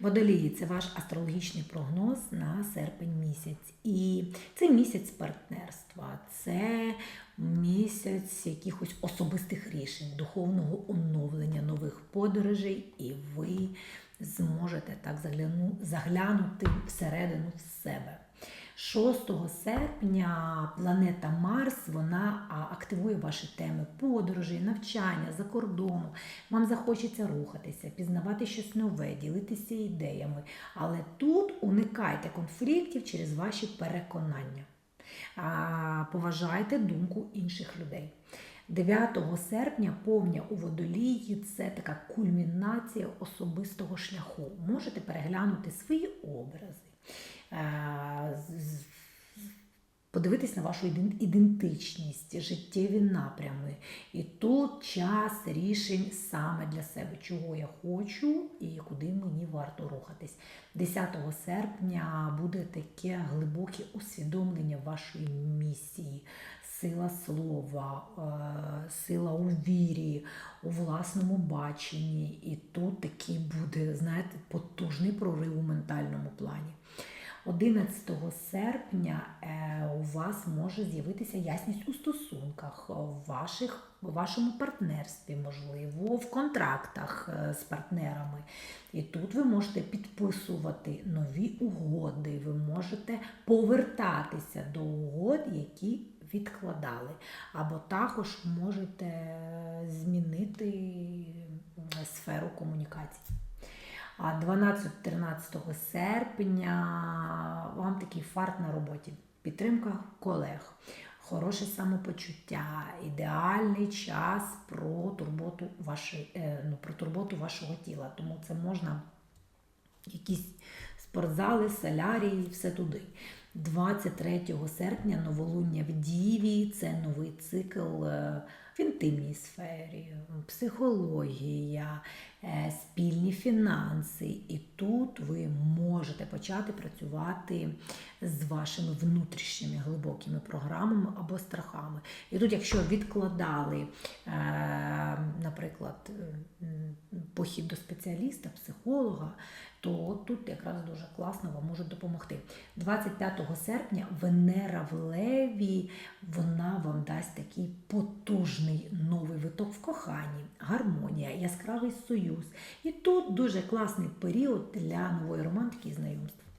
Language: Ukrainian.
Водолії це ваш астрологічний прогноз на серпень місяць. І це місяць партнерства, це місяць якихось особистих рішень, духовного оновлення, нових подорожей, і ви зможете так загляну, заглянути всередину в себе. 6 серпня планета Марс вона активує ваші теми подорожей, навчання за кордону. Вам захочеться рухатися, пізнавати щось нове, ділитися ідеями. Але тут уникайте конфліктів через ваші переконання. Поважайте думку інших людей. 9 серпня повня у водолії це така кульмінація особистого шляху. Можете переглянути свої образи, е, подивитись на вашу ідентичність, життєві напрями. І тут час рішень саме для себе, чого я хочу і куди мені варто рухатись. 10 серпня буде таке глибоке усвідомлення вашої місії, сила слова, е, сила у вірі, у власному баченні. І тут такий буде, знаєте, потужний прорив у ментальному плані. 11 серпня е, у вас може з'явитися ясність у стосунках, в ваших, в вашому партнерстві, можливо, в контрактах е, з партнерами. І тут ви можете підписувати нові угоди, ви можете повертатися до угод, які відкладали. Або також можете змінити сферу комунікацій. А 12-13 серпня вам такий фарт на роботі, підтримка колег, хороше самопочуття, ідеальний час про турботу, вашої, е, ну, про турботу вашого тіла. Тому це можна якісь спортзали, солярії, все туди. 23 серпня новолуння в Діві це новий цикл е, в інтимній сфері, психологія, е, спільні фінанси. І тут ви можете почати працювати з вашими внутрішніми глибокими програмами або страхами. І тут, якщо відкладали, е, наприклад, похід до спеціаліста, психолога, то тут якраз дуже класно вам можуть допомогти. 25 серпня Венера в Леві, вона вам дасть такий потужний новий виток в коханні, гармонія, яскравий союз. І тут дуже класний період для нової романтики і знайомств.